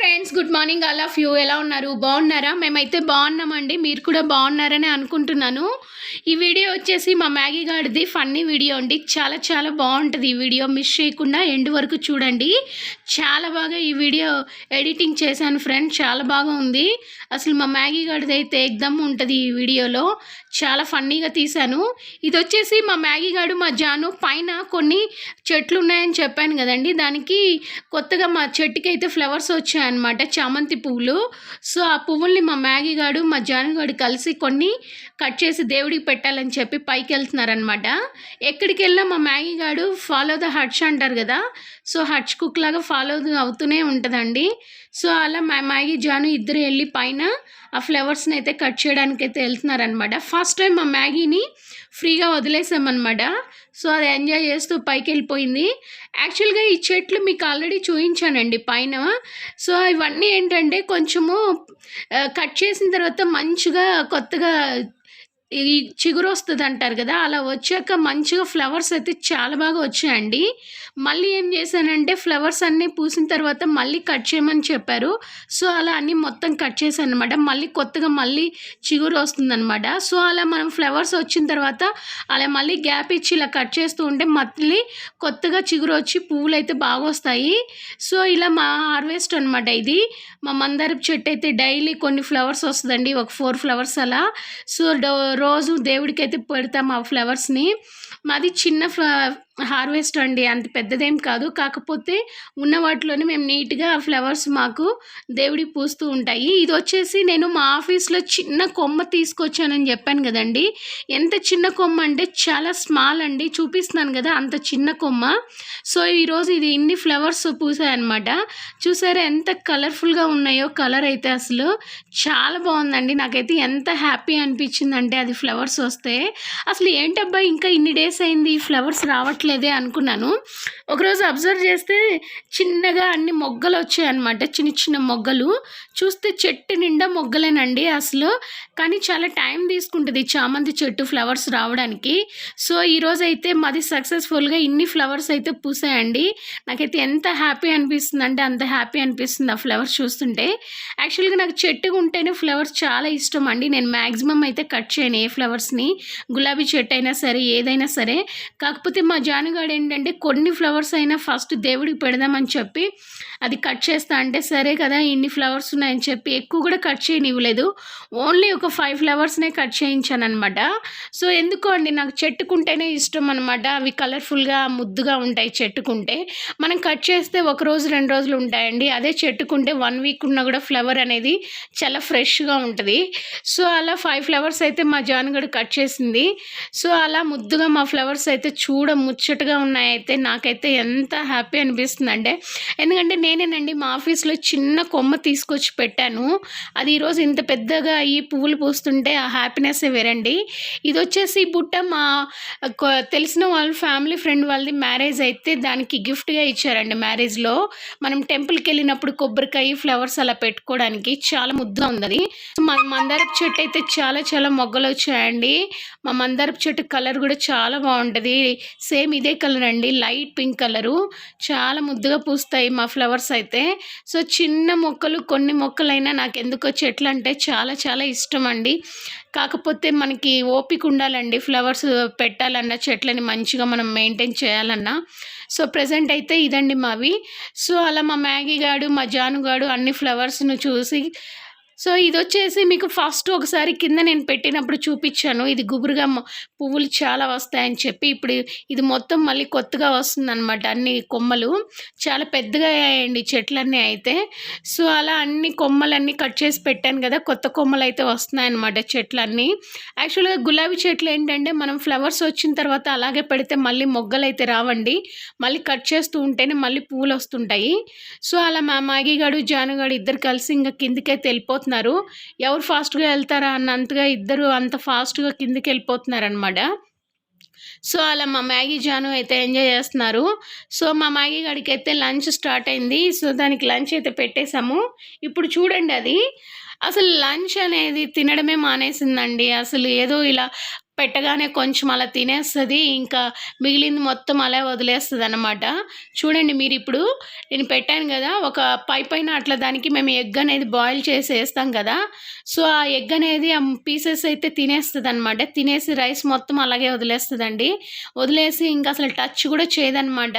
Friends good morning all of you. ఎలా ఉన్నారు? బాగున్నారా? మేమైతే బాగున్నామండి. మీరు కూడా బాగున్నారని అనుకుంటున్నాను. ఈ వీడియో వచ్చేసి మా మ్యాగీ గాడిది ఫన్నీ వీడియో అండి. చాలా చాలా బాగుంటుంది ఈ వీడియో. మిస్ చేయకుండా ఎండ్ వరకు చూడండి. చాలా బాగా ఈ వీడియో ఎడిటింగ్ చేశాను ఫ్రెండ్ చాలా బాగా ఉంది. అసలు మా మ్యాగీ గాడిది అయితే ఎగ్దమ్ ఉంటుంది ఈ వీడియోలో. చాలా ఫన్నీగా తీశాను. ఇది వచ్చేసి మా మ్యాగీ గాడు మా జాను పైన కొన్ని చెట్లు ఉన్నాయని చెప్పాను కదండి. దానికి కొత్తగా మా చెట్టుకి అయితే ఫ్లవర్స్ అనమాట చామంతి పువ్వులు. సో ఆ పువ్వుల్ని మా మ్యాగీ గాడు మా జాను గాడు కలిసి కొన్ని కట్ చేసి దేవుడికి పెట్టాలని చెప్పి పైకి వెళ్తున్నారనమాట ఎక్కడికి వెళ్ళినా మా మ్యాగీ గాడు ఫాలో ద హట్స్ అంటారు కదా. సో హట్స్ కుక్ లాగా ఫాలో అవుతూనే ఉంటుందండి. సో అలా మా మ్యాగీ జాను ఇద్దరు వెళ్ళి పైన ఆ ఫ్లవర్స్ని అయితే కట్ చేయడానికి అయితే వెళ్తున్నారనమాట ఫస్ట్ టైం మా మ్యాగీని ఫ్రీగా వదిలేసామన్నమాట. సో అది ఎంజాయ్ చేస్తూ పైకి వెళ్ళిపోయింది యాక్చువల్గా ఈ చెట్లు మీకు ఆల్రెడీ చూపించానండి పైన. సో ఇవన్నీ ఏంటంటే కొంచెము కట్ చేసిన తర్వాత మంచిగా కొత్తగా ఈ చిగురు వస్తుంది అంటారు కదా అలా వచ్చాక మంచిగా ఫ్లవర్స్ అయితే చాలా బాగా వచ్చాయండి. మళ్ళీ ఏం చేశానంటే ఫ్లవర్స్ అన్నీ పూసిన తర్వాత మళ్ళీ కట్ చేయమని చెప్పారు. సో అలా అన్నీ మొత్తం కట్ చేశాను అనమాట మళ్ళీ కొత్తగా మళ్ళీ చిగురు వస్తుందన్నమాట సో అలా మనం ఫ్లవర్స్ వచ్చిన తర్వాత అలా మళ్ళీ గ్యాప్ ఇచ్చి ఇలా కట్ చేస్తూ ఉంటే మళ్ళీ కొత్తగా చిగురు వచ్చి పువ్వులు అయితే బాగా వస్తాయి. సో ఇలా మా హార్వెస్ట్ అనమాట ఇది. మా మందారపు చెట్టు అయితే డైలీ కొన్ని ఫ్లవర్స్ వస్తుందండి ఒక ఫోర్ ఫ్లవర్స్ అలా. సో రోజు దేవుడికైతే పెడతాం ఆ ఫ్లవర్స్ని. మాది చిన్న ఫ్ల హార్వెస్ట్ అండి అంత పెద్దదేం కాదు. కాకపోతే ఉన్న వాటిలోనే మేము నీట్గా ఆ ఫ్లవర్స్ మాకు దేవుడి పూస్తూ ఉంటాయి. ఇది వచ్చేసి నేను మా ఆఫీస్లో చిన్న కొమ్మ తీసుకొచ్చానని చెప్పాను కదండి. ఎంత చిన్న కొమ్మ అంటే చాలా స్మాల్ అండి. చూపిస్తున్నాను కదా అంత చిన్న కొమ్మ. సో ఈరోజు ఇది ఇన్ని ఫ్లవర్స్ పూసాయన్నమాట. చూసారా ఎంత కలర్ఫుల్గా ఉన్నాయో కలర్ అయితే అసలు. చాలా బాగుందండి. నాకైతే ఎంత హ్యాపీ అనిపించిందంటే అది ఫ్లవర్స్ వస్తే. అసలు ఏంటబ్బా ఇంకా ఇన్ని డేస్ అయింది ఈ ఫ్లవర్స్ రావట్లేదు. అనుకున్నాను. ఒకరోజు అబ్జర్వ్ చేస్తే చిన్నగా అన్ని మొగ్గలు వచ్చాయన్నమాట చిన్న చిన్న మొగ్గలు. చూస్తే చెట్టు నిండా మొగ్గలేనండి అసలు. కానీ చాలా టైం తీసుకుంటుంది చామంతి చెట్టు ఫ్లవర్స్ రావడానికి. సో ఈరోజు అయితే మాది సక్సెస్ఫుల్గా ఇన్ని ఫ్లవర్స్ అయితే పూసాయండి. నాకైతే ఎంత హ్యాపీ అనిపిస్తుంది అంటే అంత హ్యాపీ అనిపిస్తుంది ఆ ఫ్లవర్స్ చూస్తుంటే. యాక్చువల్గా నాకు చెట్టు ఉంటేనే ఫ్లవర్స్ చాలా ఇష్టం అండి. నేను మ్యాక్సిమం అయితే కట్ చేయను ఏ ఫ్లవర్స్ని. గులాబీ చెట్టు అయినా సరే ఏదైనా సరే. కాకపోతే మా జానుగాడు ఏంటంటే కొన్ని ఫ్లవర్స్ అయినా ఫస్ట్ దేవుడికి పెడదామని చెప్పి అది కట్ చేస్తా అంటే సరే కదా ఇన్ని ఫ్లవర్స్ ఉన్నాయని చెప్పి ఎక్కువ కూడా కట్ చేయనివ్వలేదు. ఓన్లీ ఒక ఫైవ్ ఫ్లవర్స్నే కట్ చేయించాను అనమాట సో ఎందుకో అండి నాకు చెట్టుకుంటేనే ఇష్టం అనమాట అవి కలర్ఫుల్గా ముద్దుగా ఉంటాయి చెట్టుకుంటే. మనం కట్ చేస్తే ఒక రోజు రెండు రోజులు ఉంటాయండి. అదే చెట్టుకుంటే వన్ వీక్ ఉన్నా కూడా ఫ్లవర్ అనేది చాలా ఫ్రెష్గా ఉంటుంది. సో అలా ఫైవ్ ఫ్లవర్స్ అయితే మా జాన్గడు కట్ చేసింది. సో అలా ముద్దుగా మా ఫ్లవర్స్ అయితే చూడ ముచ్చటగా ఉన్నాయైతే నాకైతే ఎంత హ్యాపీ అనిపిస్తుంది అంటే ఎందుకంటే నేనేనండి మా ఆఫీస్లో చిన్న కొమ్మ తీసుకొచ్చి పెట్టాను. అది ఈరోజు ఇంత పెద్దగా ఈ పువ్వులు పూస్తుంటే ఆ హ్యాపీనెస్ వేరండి. ఇది వచ్చేసి ఈ బుట్ట మా తెలిసిన వాళ్ళ ఫ్యామిలీ ఫ్రెండ్ వాళ్ళది మ్యారేజ్ అయితే దానికి గిఫ్ట్గా ఇచ్చారండి మ్యారేజ్లో. మనం టెంపుల్కి వెళ్ళినప్పుడు కొబ్బరికాయ ఫ్లవర్స్ అలా పెట్టుకోవడానికి చాలా ముద్దుగా ఉంది మా మందారపు చెట్టు అయితే చాలా చాలా మొగ్గలు వచ్చాయండి. మా మందారపు చెట్టు కలర్ కూడా చాలా బాగుంటుంది. సేమ్ ఇదే కలర్ అండి. Light pink colour. చాలా ముద్దుగా పూస్తాయి మా ఫ్లవర్స్ అయితే. సో చిన్న మొక్కలు కొన్ని మొక్కలైనా నాకు ఎందుకో చెట్లు అంటే చాలా చాలా ఇష్టం అండి. కాకపోతే మనకి ఓపిక ఉండాలండి ఫ్లవర్స్ పెట్టాలన్నా చెట్లని మంచిగా మనం మెయింటైన్ చేయాలన్నా. సో ప్రజెంట్ అయితే ఇదండి మావి. సో అలా మా మ్యాగీ గాడు మా జాను గాడు అన్ని ఫ్లవర్స్ను చూసి సో ఇది వచ్చేసి మీకు ఫస్ట్ ఒకసారి కింద నేను పెట్టినప్పుడు చూపించాను. ఇది గుబురుగా పువ్వులు చాలా వస్తాయని చెప్పి ఇప్పుడు ఇది మొత్తం మళ్ళీ కొత్తగా వస్తుందన్నమాట అన్ని కొమ్మలు. చాలా పెద్దగా అయ్యాయండి చెట్లన్నీ అయితే. సో అలా అన్ని కొమ్మలన్నీ కట్ చేసి పెట్టాను కదా కొత్త కొమ్మలు అయితే వస్తున్నాయన్నమాట చెట్లన్నీ. యాక్చువల్గా గులాబీ చెట్లు ఏంటంటే మనం ఫ్లవర్స్ వచ్చిన తర్వాత అలాగే పెడితే మళ్ళీ మొగ్గలు అయితే రావండి. మళ్ళీ కట్ చేస్తూ ఉంటేనే మళ్ళీ పువ్వులు వస్తుంటాయి. సో అలా మా మాగిగాడు జానుగాడు ఇద్దరు కలిసి ఇంకా కిందికైతే వెళ్ళిపోతున్నారు ఎవరు ఫాస్ట్గా వెళ్తారా అన్నంతగా ఇద్దరు అంత ఫాస్ట్గా కిందికి వెళ్ళిపోతున్నారనమాట సో అలా మా మ్యాగీ జాను అయితే ఎంజాయ్ చేస్తున్నారు. సో మా మ్యాగీ గడికి అయితే లంచ్ స్టార్ట్ అయింది. సో దానికి లంచ్ అయితే పెట్టేశాము. ఇప్పుడు చూడండి అది. అసలు లంచ్ అనేది తినడమే మానేసిందండి. అసలు ఏదో ఇలా పెట్టగానే కొంచెం అలా తినేస్తుంది ఇంకా మిగిలింది మొత్తం అలా వదిలేస్తుంది అనమాట చూడండి మీరు ఇప్పుడు నేను పెట్టాను కదా ఒక పై పైన అట్లా దానికి మేము ఎగ్ అనేది బాయిల్ చేసి వేస్తాం కదా సో ఆ ఎగ్ అనేది ఆ పీసెస్ అయితే తినేస్తుంది అనమాట తినేసి రైస్ మొత్తం అలాగే వదిలేస్తుందండి. వదిలేసి ఇంకా అసలు టచ్ కూడా చేయదనమాట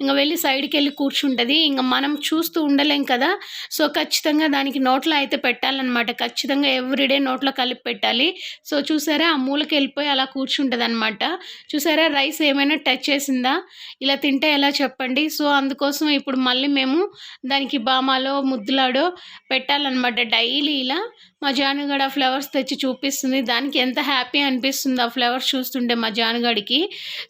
ఇంకా వెళ్ళి సైడ్కి వెళ్ళి కూర్చుంటుంది. ఇంకా మనం చూస్తూ ఉండలేం కదా సో ఖచ్చితంగా దానికి నోట్లో అయితే పెట్టాలన్నమాట. ఖచ్చితంగా ఎవ్రీడే నోట్లో కలిపి పెట్టాలి. సో చూసారా ఆ మూలకి వెళ్ళిపోయి అలా కూర్చుంటుంది అనమాట చూసారా? రైస్ ఏమైనా టచ్ చేసిందా? ఇలా తింటే ఎలా చెప్పండి? సో అందుకోసం ఇప్పుడు మళ్ళీ మేము దానికి బామాలో ముద్దులాడో పెట్టాలన్నమాట. డైలీ ఇలా మా జానుగడ ఆ ఫ్లవర్స్ తెచ్చి చూపిస్తుంది. దానికి ఎంత హ్యాపీ అనిపిస్తుంది ఆ ఫ్లవర్స్ చూస్తుంటే మా జానుగడికి.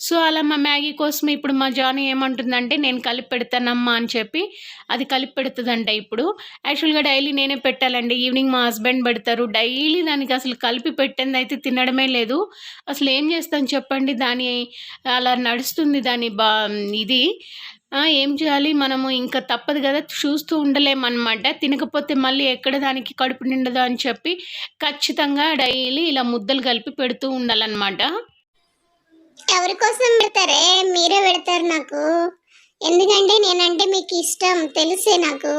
సో అలా మా మ్యాగీ కోసం ఇప్పుడు మా జాను ఏమంటుందంటే నేను కలిపి పెడతానమ్మా అని చెప్పి అది కలిపి పెడుతుందంట ఇప్పుడు. యాక్చువల్గా డైలీ నేనే పెట్టాలండి. ఈవినింగ్ మా హస్బెండ్ పెడతారు. డైలీ దానికి అసలు కలిపి పెట్టింది అయితే తినడమే లేదు. అసలు ఏం చేస్తాను చెప్పండి? దాని అలా నడుస్తుంది దాని బా ఇది. ఏం చేయాలి? మనము ఇంకా తప్పదు కదా చూస్తూ ఉండలేమన్నమాట. తినకపోతే మళ్ళీ ఎక్కడ దానికి కడుపు నిండదు అని చెప్పి ఖచ్చితంగా డైలీ ఇలా ముద్దలు కలిపి పెడుతూ ఉండాలన్నమాట. ఎవరి కోసం పెడతారే? మీరే పెడతారు నాకు. ఎందుకంటే నేనంటే మీకు ఇష్టం తెలుసే నాకు.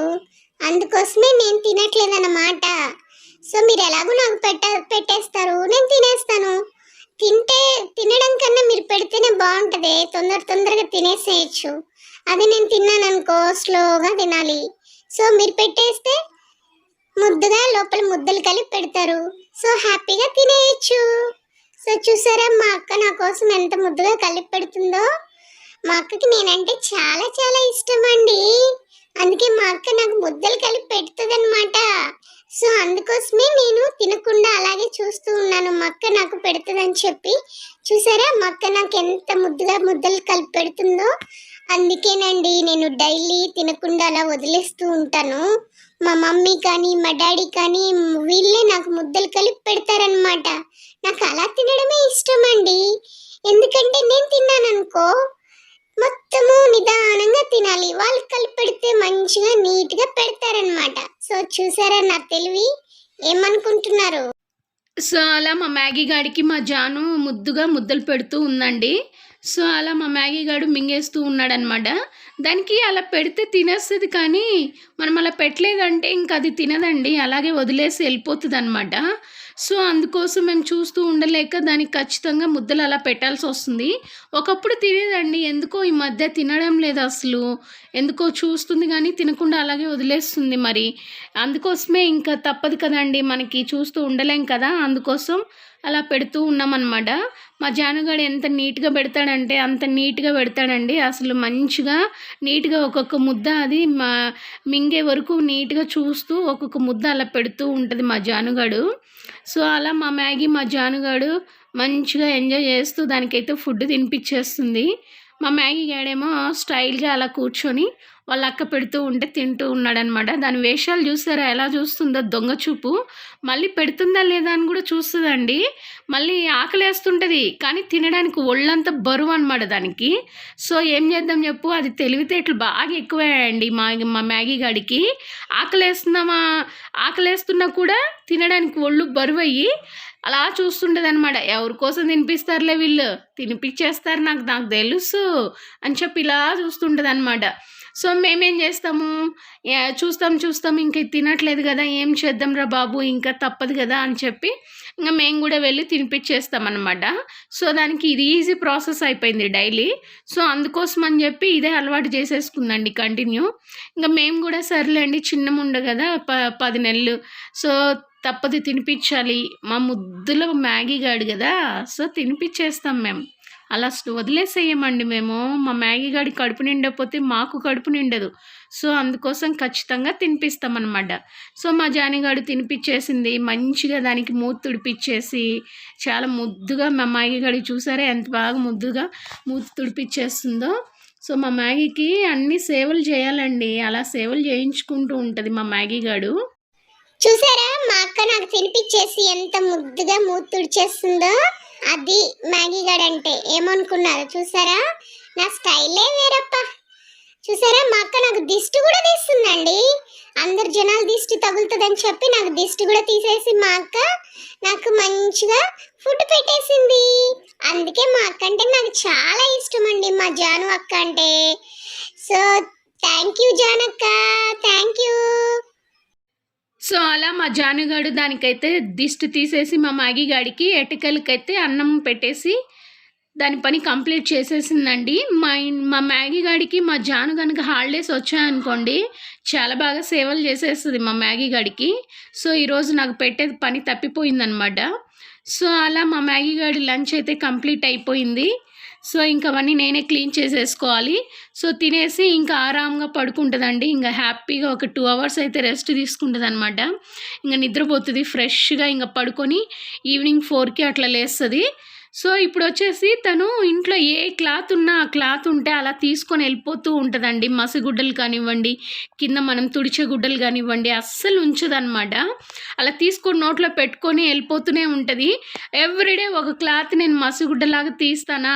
అందుకోసమే నేను తినట్లేదన్నమాట. సో మీరు ఎలాగో నాకు పెట్ట పెట్టేస్తారు. నేను తినేస్తాను. తింటే తినడం కన్నా మీరు పెడితేనే బాగుంటుంది. తొందర తొందరగా తినేసేయచ్చు. అది నేను తిన్నాను అనుకో స్లోగా తినాలి. సో మీరు పెట్టేస్తే ముద్దుగా లోపల ముద్దలు కలిపి పెడతారు. సో హ్యాపీగా తినేయచ్చు. సో చూసారా మా అక్క నా కోసం ఎంత ముద్దుగా కలిపి పెడుతుందో? మా అక్కకి నేనంటే చాలా చాలా ఇష్టం అండి. అందుకే మా అక్క నాకు ముద్దలు కలిపి అందుకోసమే నేను తినకుండా అలాగే చూస్తూ ఉన్నాను. మక్క నాకు పెడుతుందని చెప్పి చూసారా? మక్క నాకు ఎంత ముద్దుగా ముద్దలు కలిపి పెడుతుందో. అందుకేనండి నేను డైలీ తినకుండా అలా వదిలేస్తూ ఉంటాను. మా మమ్మీ కానీ మా డాడీ కానీ వీళ్ళే నాకు ముద్దలు కలిపి పెడతారనమాట నాకు అలా తినడమే ఇష్టం అండి ఎందుకంటే నేను తిన్నాను అనుకో మొత్తము నిదానంగా తినాలి. వాళ్ళు కలిపి పెడితే మంచిగా నీట్గా పెడతారనమాట సో చూసారా నా తెలివి? ఏమనుకుంటున్నారు? సో అలా మా మ్యాగీ గాడికి మా జాను ముద్దుగా ముద్దలు పెడుతూ ఉందండి. సో అలా మా మ్యాగీ గాడు మింగేస్తూ ఉన్నాడనమాట దానికి అలా పెడితే తినేస్తుంది కానీ మనం అలా పెట్టలేదంటే ఇంకా అది తినదండి. అలాగే వదిలేసి వెళ్ళిపోతుంది అనమాట సో అందుకోసం మేము చూస్తూ ఉండలేక దానికి ఖచ్చితంగా ముద్దలు అలా పెట్టాల్సి వస్తుంది. ఒకప్పుడు తినేదండి ఎందుకో ఈ మధ్య తినడం లేదు అసలు. ఎందుకో చూస్తుంది కానీ తినకుండా అలాగే వదిలేస్తుంది మరి. అందుకోసమే ఇంకా తప్పదు కదండి మనకి చూస్తూ ఉండలేం కదా అందుకోసం అలా పెడుతూ ఉన్నామన్నమాట. మా జానుగాడు ఎంత నీట్గా పెడతాడంటే అంత నీట్గా పెడతాడండి. అసలు మంచిగా నీట్గా ఒక్కొక్క ముద్ద అది మా మింగే వరకు నీట్గా చూస్తూ ఒక్కొక్క ముద్ద అలా పెడుతూ ఉంటుంది మా జానుగాడు. సో అలా మా మ్యాగీ మా జానుగాడు మంచిగా ఎంజాయ్ చేస్తూ దానికైతే ఫుడ్ తినిపించేస్తుంది మా మ్యాగీ గాడేమో స్టైల్గా అలా కూర్చొని వాళ్ళ అక్క పెడుతూ ఉంటే తింటూ ఉన్నాడనమాట దాని వేషాలు చూసారా? ఎలా చూస్తుందో దొంగ చూపు. మళ్ళీ పెడుతుందా లేదా అని కూడా చూస్తుందండి. మళ్ళీ ఆకలేస్తుంటుంది కానీ తినడానికి ఒళ్ళంతా బరువు అనమాట దానికి. సో ఏం చేద్దాం చెప్పు? అది తెలివితేటలు బాగా ఎక్కువయ్యాయండి మా మా మ్యాగీ గాడికి. ఆకలేస్తున్నామా ఆకలేస్తున్నా కూడా తినడానికి ఒళ్ళు బరువు అయ్యి అలా చూస్తుండేది అనమాట ఎవరి కోసం తినిపిస్తారులే వీళ్ళు? తినిపించేస్తారు నాకు నాకు తెలుసు అని చెప్పి ఇలా చూస్తుంటుంది అనమాట సో మేమేం చేస్తాము? చూస్తాం చూస్తాం ఇంక ఇది తినట్లేదు కదా ఏం చేద్దాం రా బాబు ఇంకా తప్పదు కదా అని చెప్పి ఇంకా మేము కూడా వెళ్ళి తినిపించేస్తాం అనమాట సో దానికి ఇది ఈజీ ప్రాసెస్ అయిపోయింది డైలీ. సో అందుకోసం అని చెప్పి ఇదే అలవాటు చేసేసుకుందండి కంటిన్యూ. ఇంకా మేము కూడా సర్లేండి చిన్నముండ కదా ప పది నెలలు. సో తప్పదు తినిపించాలి. మా ముద్దులో మ్యాగీ గాడు కదా సో తినిపించేస్తాం మేము అలా వదిలేసేయమండి మేము. మా మ్యాగీ గడి కడుపు నిండకపోతే మాకు కడుపు నిండదు. సో అందుకోసం ఖచ్చితంగా తినిపిస్తామన్నమాట. సో మా జానిగాడు తినిపించేసింది మంచిగా దానికి మూతి తుడిపిచ్చేసి చాలా ముద్దుగా మా మ్యాగీ గడి చూసారా? ఎంత బాగా ముద్దుగా మూతి తుడిపిచ్చేస్తుందో. సో మా మ్యాగీకి అన్ని సేవలు చేయాలండి. అలా సేవలు చేయించుకుంటూ ఉంటుంది మా మ్యాగీ గాడు. చూసారా? మా అక్క నాకు తినిపించేసి ఎంత ముద్దుగా మూతి తుడిచేస్తుందో. అది మ్యాగీ గడ్ అంటే ఏమనుకున్నారు? చూసారా? నా స్టైలే వేరప్ప. చూసారా? మా అక్క నాకు దిష్టి కూడా తీస్తుందండి. అందరు జనాలు దిష్టి తగులుతుందని చెప్పి నాకు దిష్టి కూడా తీసేసి మా అక్క నాకు మంచిగా ఫుడ్ పెట్టేసింది. అందుకే మా అక్క అంటే నాకు చాలా ఇష్టం అండి మా జాను అక్క అంటే. So thank you జానక్క. Thank you. So అలా మా జానుగాడు దానికైతే దిష్టి తీసేసి మా మ్యాగీ గాడికి ఎటికలకైతే అన్నం పెట్టేసి దాని పని కంప్లీట్ చేసేసిందండి. మా ఇన్- మా మ్యాగీ గాడికి మా జాను కనుక హాలిడేస్ వచ్చాయనుకోండి చాలా బాగా సేవలు చేసేస్తుంది మా మ్యాగీ గాడికి. సో ఈరోజు నాకు పెట్టే పని తప్పిపోయిందనమాట. సో అలా మా మ్యాగీ గాడి లంచ్ అయితే కంప్లీట్ అయిపోయింది. సో ఇంకా అవన్నీ నేనే క్లీన్ చేసేసుకోవాలి. సో తినేసి ఇంకా ఆరాంగా పడుకుంటుందండి. ఇంకా హ్యాపీగా ఒక టూ అవర్స్ అయితే రెస్ట్ తీసుకుంటుంది అనమాట ఇంకా నిద్రపోతుంది ఫ్రెష్గా ఇంకా పడుకొని ఈవినింగ్ ఫోర్కి అట్లా లేస్తుంది. సో ఇప్పుడు వచ్చేసి తను ఇంట్లో ఏ క్లాత్ ఉన్నా ఆ క్లాత్ ఉంటే అలా తీసుకొని వెళ్ళిపోతూ ఉంటుందండి. మసిగుడ్డలు కానివ్వండి కింద మనం తుడిచే గుడ్డలు కానివ్వండి అస్సలు ఉంచదన్నమాట. అలా తీసుకొని నోట్లో పెట్టుకొని వెళ్ళిపోతూనే ఉంటుంది. ఎవ్రీడే ఒక క్లాత్ నేను మసిగుడ్డలాగా తీస్తానా?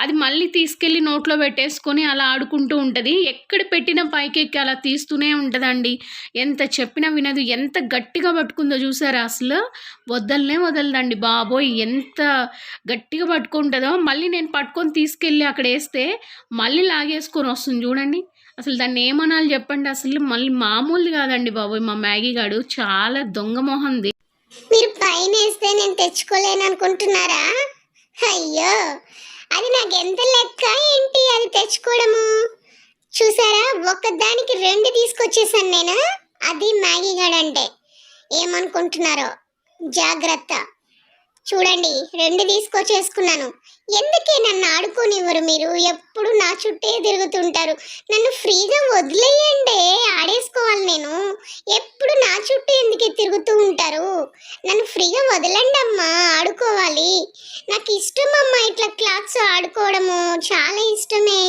అది మళ్ళీ తీసుకెళ్ళి నోట్లో పెట్టేసుకొని అలా ఆడుకుంటూ ఉంటుంది. ఎక్కడ పెట్టిన పైకెక్కి అలా తీస్తూనే ఉంటుందండి. ఎంత చెప్పినా వినదు. ఎంత గట్టిగా పట్టుకుందో చూసారా అసలు? వదలనే వదలదండి బాబోయ్. ఎంత గట్టిగా పట్టుకుంటుందో? మళ్ళీ నేను పట్టుకొని తీసుకెళ్ళి అక్కడ వేస్తే మళ్ళీ లాగేసుకొని వస్తుంది చూడండి. అసలు దాన్ని ఏమనాలి చెప్పండి. అసలు మళ్ళీ మామూలు కాదండి బాబోయ్. మా మ్యాగీ గాడు చాలా దొంగ మొహంది. మీరు పైన వేస్తే నేను తెచ్చుకోలేను అనుకుంటున్నారా? అయ్యో! అది నాకు ఎంత లెక్క? ఏంటి అది తెచ్చుకోవడము? చూసారా? ఒక్కదానికి రెండు తీసుకొచ్చేసాను నేను. అది మ్యాగీ గాడు అంటే ఏమనుకుంటున్నారో? జాగ్రత్త. చూడండి రెండు తీసుకొచ్చేసుకున్నాను. ఎందుకే నన్ను ఆడుకోనివ్వరు మీరు? ఎప్పుడు నా చుట్టే తిరుగుతుంటారు. నన్ను ఫ్రీగా వదిలేయండి ఆడేసుకోవాలి నేను. ఎప్పుడు నా చుట్టూ ఎందుకే తిరుగుతూ ఉంటారు? నన్ను ఫ్రీగా వదలండి అమ్మా ఆడుకోవాలి. నాకు ఇష్టం అమ్మా ఇట్లా క్లాత్స్ ఆడుకోవడము. చాలా ఇష్టమే.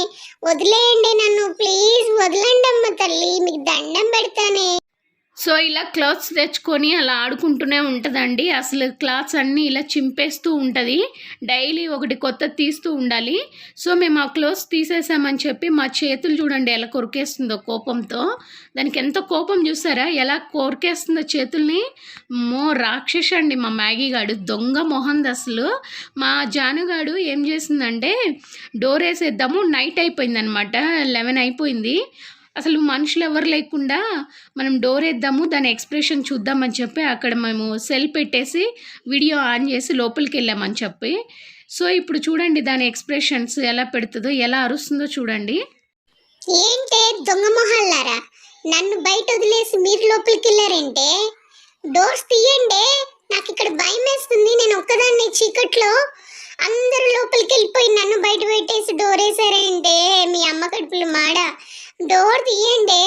వదిలేయండి నన్ను ప్లీజ్ వదలండి అమ్మ తల్లి మీకు దండం పెడతానే. సో ఇలా క్లాత్స్ తెచ్చుకొని అలా ఆడుకుంటూనే ఉంటుందండి. అసలు క్లాత్స్ అన్నీ ఇలా చింపేస్తూ ఉంటుంది. డైలీ ఒకటి కొత్త తీస్తూ ఉండాలి. సో మేము ఆ క్లోత్స్ తీసేసామని చెప్పి మా చేతులు చూడండి ఎలా కొరికేస్తుందో కోపంతో. దానికి ఎంత కోపం చూసారా? ఎలా కొరికేస్తుందో చేతుల్ని? మో రాక్షస అండి మా మ్యాగీ గాడు. దొంగ మొహంది అసలు మా జానుగాడు ఏం చేసిందంటే డోర్ వేసేద్దాము. నైట్ అయిపోయిందనమాట. లెవెన్ అయిపోయింది. అసలు మనుషులు ఎవరు లేకుండా మనం డోర్ వేద్దాము దాని ఎక్స్ప్రెషన్ చూద్దామని చెప్పి అక్కడ మేము సెల్ పెట్టేసి వీడియో ఆన్ చేసి లోపలికి వెళ్ళామని చెప్పి. సో ఇప్పుడు చూడండి దాని ఎక్స్ప్రెషన్స్ ఎలా పెడుతుందో ఎలా అరుస్తుందో చూడండి. ఏంటే దొంగ మొహాలారా నన్ను బయట వదిలేసి మీరు లోపలికి వెళ్ళారంటే? డోర్స్ తీయండి? నాకు ఇక్కడ భయం వేస్తుంది. నేను ఒక్కదాన్ని చీకట్లో అందరూ లోపలికి వెళ్ళిపోయి నన్ను బయట పెట్టేసి డోర్ వేసారంటే మీ అమ్మ కడుపులు మాడ. డోర్ తీయండి.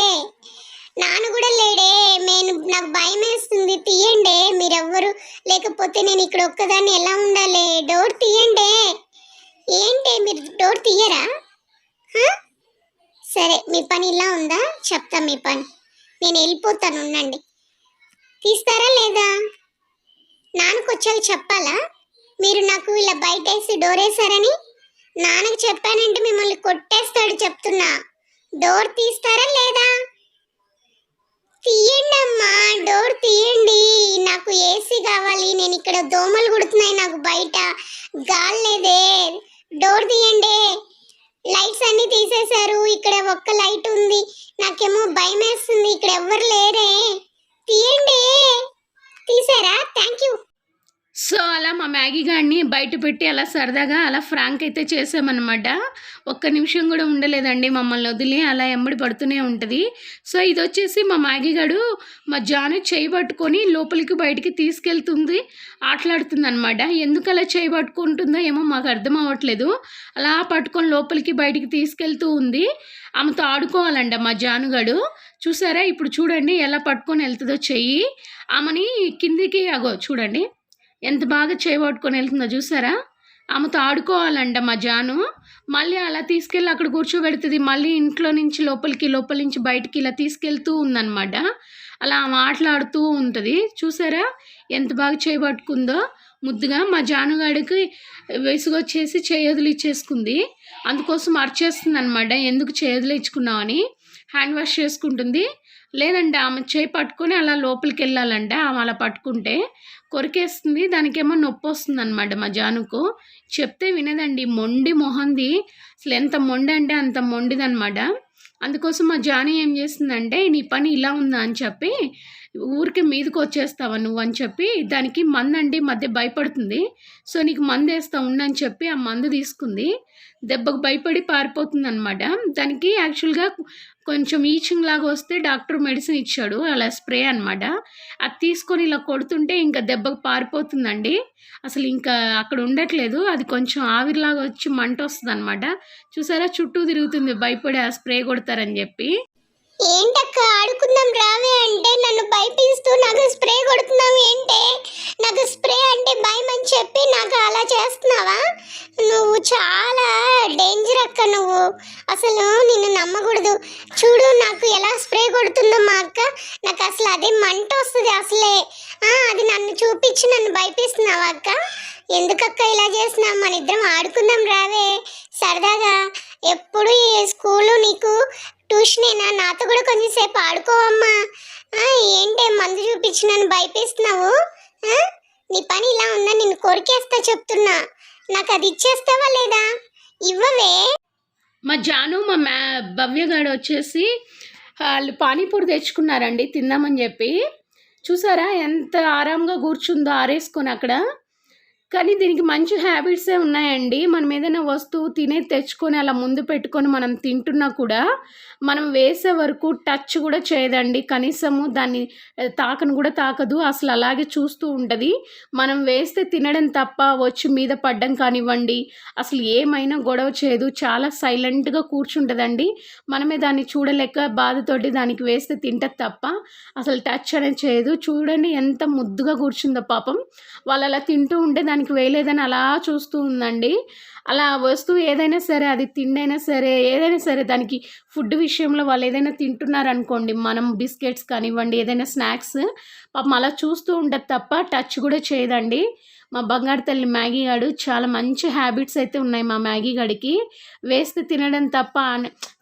నాన్న కూడా లేడే. నేను నాకు భయం వేస్తుంది. తీయండి. మీరెవ్వరు? లేకపోతే నేను ఇక్కడ ఒక్కదాన్ని ఎలా ఉండాలి? డోర్ తీయండి. ఏంటి? మీరు డోర్ తీయరా? సరే మీ పని ఇలా ఉందా? చెప్తా మీ పని. నేను వెళ్ళిపోతాను ఉండండి. తీస్తారా లేదా? నాన్నకు వచ్చాక చెప్పాలా? మీరు నాకు ఇలా బయట వేసి డోర్ వేసారని నాన్నకు చెప్పానంటే మిమ్మల్ని కొట్టేస్తాడు చెప్తున్నా. డోర్ తీస్తారా లేదా? తీయండి అమ్మా డోర్ తీయండి. నాకు ఏసీ కావాలి నేను ఇక్కడ దోమలు కుడుతున్నాయి నాకు బయట. గాలి లేదే. డోర్ తీయండి. లైట్స్ అన్నీ తీసేశారు. ఇక్కడ ఒక్క లైట్ ఉంది. నాకేమో భయం వేస్తుంది ఇక్కడ ఎవ్వరు లేరే. తీయండి. తీసారా? థ్యాంక్ యూ సో అలా మా మ్యాగీ గాడిని బయట పెట్టి అలా సరదాగా అలా ఫ్రాంక్ అయితే చేసామన్నమాట. ఒక్క నిమిషం కూడా ఉండలేదండి మమ్మల్ని వదిలి అలా ఎంబడి పడుతూనే ఉంటుంది. సో ఇది వచ్చేసి మా మ్యాగీ గాడు మా జాను చేయి పట్టుకొని లోపలికి బయటికి తీసుకెళ్తుంది ఆటలాడుతుంది అనమాట ఎందుకు అలా చేయి పట్టుకుంటుందో ఏమో మాకు అర్థం అవ్వట్లేదు. అలా పట్టుకొని లోపలికి బయటికి తీసుకెళ్తూ ఉంది. ఆమెతో ఆడుకోవాలంట మా జానుగాడు చూసారా? ఇప్పుడు చూడండి ఎలా పట్టుకొని వెళ్తుందో చెయ్యి. ఆమెని కిందికి అగో చూడండి. ఎంత బాగా చేయబట్టుకొని వెళ్తుందో చూసారా? ఆమెతో ఆడుకోవాలంట మా జాను. మళ్ళీ అలా తీసుకెళ్ళి అక్కడ కూర్చోబెడుతుంది. మళ్ళీ ఇంట్లో నుంచి లోపలికి లోపల నుంచి బయటికి ఇలా తీసుకెళ్తూ ఉందన్నమాట. అలా ఆమె ఆటలాడుతూ ఉంటుంది. చూసారా? ఎంత బాగా చేయబట్టుకుందో ముద్దుగా మా జానుగాడికి విసుగొచ్చేసి చేయదులు ఇచ్చేసుకుంది అందుకోసం అరిచేస్తుంది అనమాట ఎందుకు చేయదులు ఇచ్చుకున్నామని హ్యాండ్ వాష్ చేసుకుంటుంది. లేదండి ఆమె చేయి పట్టుకొని అలా లోపలికి వెళ్ళాలంటే ఆమె అలా పట్టుకుంటే కొరికేస్తుంది. దానికేమో నొప్పి వస్తుంది అనమాట మా జానుకు. చెప్తే వినదండి. మొండి మొహంది. అసలు ఎంత మొండి అంటే అంత మొండిదనమాట అందుకోసం మా జాని ఏం చేస్తుందంటే నీ పని ఇలా ఉందా? అని చెప్పి ఊరికి మీదకి వచ్చేస్తావా నువ్వు? అని చెప్పి దానికి మందు అండి మధ్య భయపడుతుంది. సో నీకు మందు వేస్తా ఉండని చెప్పి ఆ మందు తీసుకుంది. దెబ్బకు భయపడి పారిపోతుంది అనమాట దానికి యాక్చువల్గా కొంచెం ఈచింగ్ లాగా వస్తే డాక్టర్ మెడిసిన్ ఇచ్చాడు అలా స్ప్రే అనమాట అది తీసుకొని ఇలా కొడుతుంటే ఇంకా దెబ్బకు పారిపోతుందండి. అసలు ఇంకా అక్కడ ఉండట్లేదు. అది కొంచెం ఆవిరిలాగా వచ్చి మంట వస్తుంది అనమాట చూసారా? చుట్టూ తిరుగుతుంది. భయపడి ఆ స్ప్రే కొడతారని చెప్పి. ఏంటక్క ఆడుకుందాం రావే అంటే నన్ను భయపిస్తూ నాకు స్ప్రే కొడుతున్నావు ఏంటే? నాకు స్ప్రే అంటే భయం అని చెప్పి నాకు అలా చేస్తున్నావా? నువ్వు చాలా డేంజర్ అక్క నువ్వు. అసలు నిన్ను నమ్మకూడదు. చూడు నాకు ఎలా స్ప్రే కొడుతుందో మా అక్క. నాకు అసలు అదే మంట వస్తుంది అసలే. అది నన్ను చూపించి నన్ను భయపిస్తున్నావా అక్క? ఎందుకక్క ఇలా చేస్తున్నావు? మన ఇద్దరం ఆడుకుందాం రావే. సరదాగా ఎప్పుడు ఈ స్కూల్లో నీకు ట్యూషనేనా నాతో కూడా కొంచెం సేపు ఆడుకోవమ్మా. ఏంటే మందు చూపించి నన్ను భయపేస్తున్నావు? నీ పని ఇలా ఉందా నిన్ను కొరికేస్తా చెప్తున్నా. నాకు అది ఇచ్చేస్తావా లేదా? ఇవ్వవే. మా జాను మా మ్యా భవ్యగాడు వచ్చేసి వాళ్ళు పానీపూరి తెచ్చుకున్నారండి తిందామని చెప్పి. చూసారా ఎంత ఆరాంగా కూర్చుందో ఆరేసుకొని అక్కడ. కానీ దీనికి మంచి హ్యాబిట్సే ఉన్నాయండి. మనం ఏదైనా వస్తువు తినే తెచ్చుకొని అలా ముందు పెట్టుకొని మనం తింటున్నా కూడా మనం వేసే వరకు టచ్ కూడా చేయదండి. కనీసము దాన్ని తాకను కూడా తాకదు. అసలు అలాగే చూస్తూ ఉంటుంది. మనం వేస్తే తినడం తప్ప వచ్చి మీద పడ్డం కానివ్వండి అసలు ఏమైనా గొడవ చేయదు. చాలా సైలెంట్గా కూర్చుంటుందండి. మనమే దాన్ని చూడలేక బాధతోటి దానికి వేస్తే తింటది తప్ప అసలు టచ్ అనేది చేయదు. చూడండి ఎంత ముద్దుగా కూర్చుందో పాపం. వాళ్ళు అలా తింటూ ఉంటే దానికి వేయలేదని అలా చూస్తూ ఉందండి. అలా వస్తువు ఏదైనా సరే అది తిండైనా సరే ఏదైనా సరే దానికి ఫుడ్ విషయంలో వాళ్ళు ఏదైనా తింటున్నారనుకోండి మనం బిస్కెట్స్ కానివ్వండి ఏదైనా స్నాక్స్ పాపం అలా చూస్తూ ఉండదు తప్ప టచ్ కూడా చేయదండి. మా బంగారు తల్లి మ్యాగీ గాడు చాలా మంచి హ్యాబిట్స్ అయితే ఉన్నాయి మా మ్యాగీ గడికి. వేస్తే తినడం తప్ప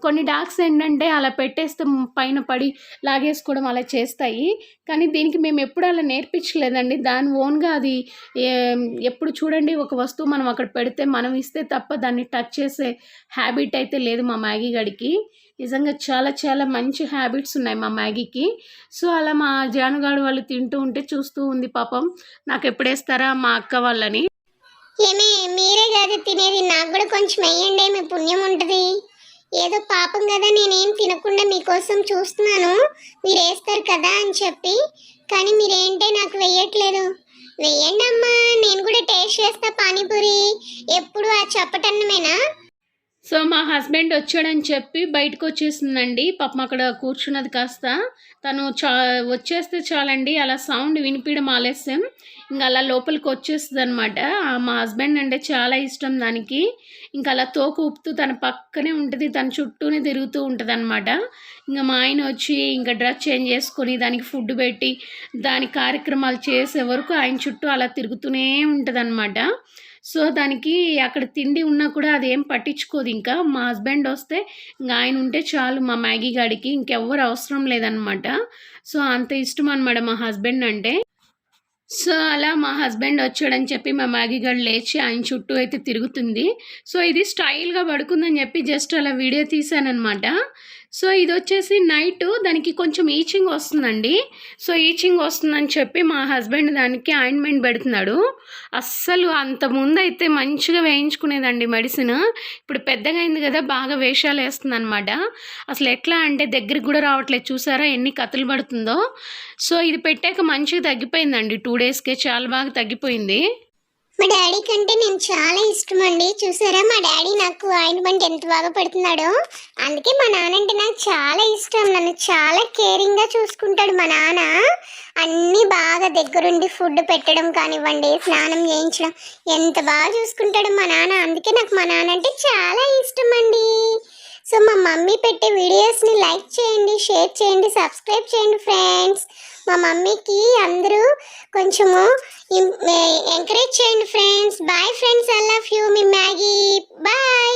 కొన్ని డాగ్స్ ఏంటంటే అలా పెట్టేస్తే పైన పడి లాగేసుకోవడం అలా చేస్తాయి. కానీ దీనికి మేము ఎప్పుడు అలా నేర్పించలేదండి. దాని ఓన్గా అది ఏ- ఎప్పుడు చూడండి ఒక వస్తువు మనం అక్కడ పెడితే మనం ఇస్తే తప్ప దాన్ని టచ్ చేసే హ్యాబిట్ అయితే లేదు మా మ్యాగీ గడికి. నిజంగా చాలా చాలా మంచి హ్యాబిట్స్ ఉన్నాయి మా మ్యాగీకి. సో అలా మా జానుగాడు వాళ్ళు తింటూ ఉంటే చూస్తూ ఉంది పాపం. నాకు ఎప్పుడేస్తారా మా అక్క వాళ్ళని? ఏమే మీరే కాదు తినేది. నాకు కూడా కొంచెం వేయండి మీ పుణ్యం ఉంటుంది. ఏదో పాపం కదా నేనేం తినకుండా మీకోసం చూస్తున్నాను. మీరు వేస్తారు కదా అని చెప్పి. కానీ మీరేంటే నాకు వెయ్యట్లేదు వెయ్యండి అమ్మా నేను కూడా టేస్ట్ చేస్తా పానీపూరి. ఎప్పుడు ఆ చప్పటన్నమేనా? సో మా హస్బెండ్ వచ్చాడని చెప్పి బయటకు వచ్చేసిందండి పాపం అక్కడ కూర్చున్నది కాస్త. తను చా వచ్చేస్తే చాలండి. అలా సౌండ్ వినిపించడం ఆలస్యం. ఇంకా అలా లోపలికి వచ్చేస్తుంది అనమాట మా హస్బెండ్ అంటే చాలా ఇష్టం దానికి. ఇంకా అలా తోక ఊపుతూ తన పక్కనే ఉంటుంది. తన చుట్టూనే తిరుగుతూ ఉంటుంది అనమాట ఇంకా మా ఆయన వచ్చి ఇంకా డ్రెస్ చేంజ్ చేసుకొని దానికి ఫుడ్ పెట్టి దాని కార్యక్రమాలు చేసే వరకు ఆయన చుట్టూ అలా తిరుగుతూనే ఉంటుంది సో దానికి అక్కడ తిండి ఉన్నా కూడా అది ఏం పట్టించుకోదు. ఇంకా మా హస్బెండ్ వస్తే ఇంకా ఆయన ఉంటే చాలు మా మ్యాగీ గాడికి ఇంకెవ్వరు అవసరం లేదనమాట సో అంత ఇష్టం అనమాట మా హస్బెండ్ అంటే. సో అలా మా హస్బెండ్ వచ్చాడని చెప్పి మా మ్యాగీ గడ్ లేచి ఆయన చుట్టూ అయితే తిరుగుతుంది. సో ఇది స్టైల్గా పడుకుందని చెప్పి జస్ట్ అలా వీడియో తీసానమాట సో ఇది వచ్చేసి నైట్ దానికి కొంచెం ఈచింగ్ వస్తుందండి. సో ఈచింగ్ వస్తుందని చెప్పి మా హస్బెండ్ దానికి ఆయింట్మెంట్ పెడుతున్నాడు. అస్సలు అంత ముందు అయితే మంచిగా వేయించుకునేదండి మెడిసిన్. ఇప్పుడు పెద్దగా అయింది కదా బాగా వేషాలు వేస్తుంది అనమాట అసలు ఎట్లా అంటే దగ్గరికి కూడా రావట్లేదు. చూసారా ఎన్ని కథలు పడుతుందో. సో ఇది పెట్టాక మంచిగా తగ్గిపోయిందండి. టూ డేస్కే చాలా బాగా తగ్గిపోయింది. మా డాడీ కంటే నేను చాలా ఇష్టం అండి చూసారా? మా డాడీ నాకు ఆయింట్మెంట్ ఎంత బాగా పెడుతున్నాడో. అందుకే మా నాన్న అంటే నాకు చాలా ఇష్టం. నన్ను చాలా కేరింగ్గా చూసుకుంటాడు మా నాన్న. అన్నీ బాగా దగ్గరుండి ఫుడ్ పెట్టడం కానివ్వండి స్నానం చేయించడం ఎంత బాగా చూసుకుంటాడు మా నాన్న. అందుకే నాకు మా నాన్న అంటే చాలా ఇష్టం అండి సో మా మమ్మీ పెట్టే వీడియోస్ని లైక్ చేయండి షేర్ చేయండి సబ్స్క్రైబ్ చేయండి ఫ్రెండ్స్. మా మమ్మీకి అందరూ కొంచెము ఎంకరేజ్ చేయండి friends bye friends I love you me Maggie. Bye